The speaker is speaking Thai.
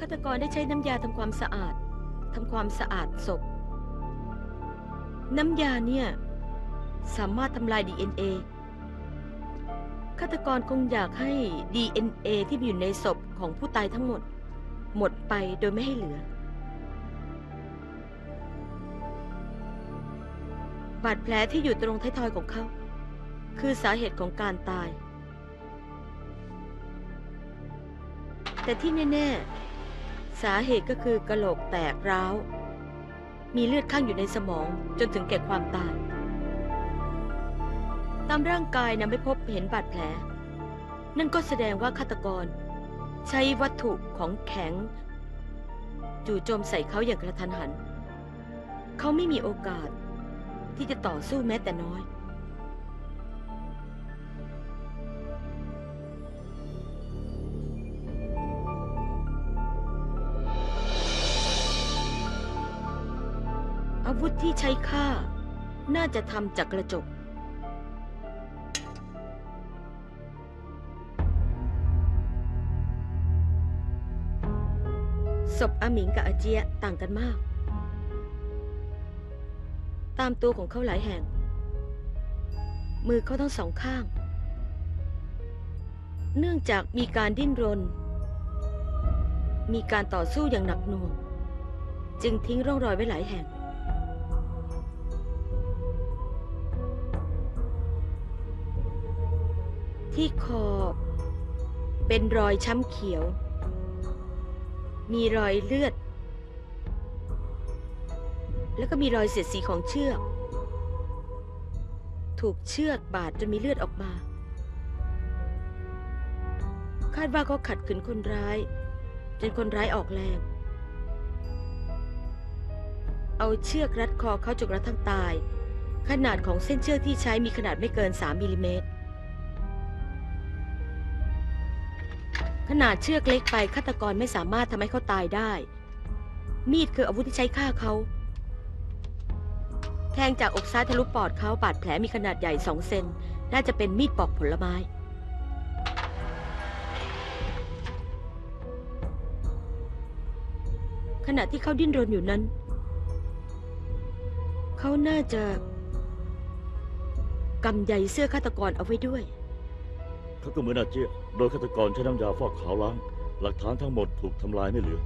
ฆาตกรได้ใช้น้ำยาทำความสะอาดทำความสะอาดศพ น้ำยาเนี่ย สามารถทำลาย DNA ฆาตกรคงอยากให้ DNA ที่มีอยู่ในศพของผู้ตายทั้งหมด หมดไปโดยไม่ให้เหลือ บาดแผลที่อยู่ตรงท้ายทอยของเขา คือสาเหตุของการตาย แต่ที่แน่ ๆ สาเหตุก็คือกระโหลกแตกร้าว มีเลือดข้างอยู่ในสมองจนถึงแก่ความตาย ตามร่างกายนะไม่พบเห็นบาดแผล นั่นก็แสดงว่าฆาตกร ใช้วัตถุของแข็ง จู่โจมใส่เขาอย่างกระทันหัน เขาไม่มีโอกาสที่จะต่อสู้แม้แต่น้อย อาวุธที่ใช้ฆ่า น่าจะทำจากกระจก ศพอาหมิงกับอาเจียต่างกันมาก ตามตัวของเขาหลายแห่ง มือเขาทั้งสองข้าง เนื่องจากมีการดิ้นรน มีการต่อสู้อย่างหนักหน่วง จึงทิ้งร่องรอยไว้หลายแห่ง ที่คอ เป็นรอยช้ำเขียว มีรอยเลือด แล้วก็มีรอยเสียดสีของเชือก ถูกเชือกบาดจนมีเลือดออกมา คาดว่าเขาขัดขืนคนร้าย จนคนร้ายออกแรง เอาเชือกรัดคอเขาจนกระทั่งตาย ขนาดของเส้นเชือกที่ใช้มีขนาดไม่เกิน 3มิลลิเมตร ขนาดเชือกเล็กไปฆาตกรไม่สามารถทำให้เขาตายได้ มีดคืออาวุธที่ใช้ฆ่าเขา แทงจากอกซ้ายทะลุปอดเขาบาดแผลมีขนาดใหญ่สองเซน น่าจะเป็นมีดปอกผลไม้ ขณะที่เขาดิ้นรนอยู่นั้น เขาน่าจะกำใยเสื้อฆาตกรเอาไว้ด้วย เขาก็เหมือนอาเจียโดยฆาตกรใช้น้ำยาฟอกขาวล้าง หลักฐานทั้งหมดถูกทำลายไม่เหลือ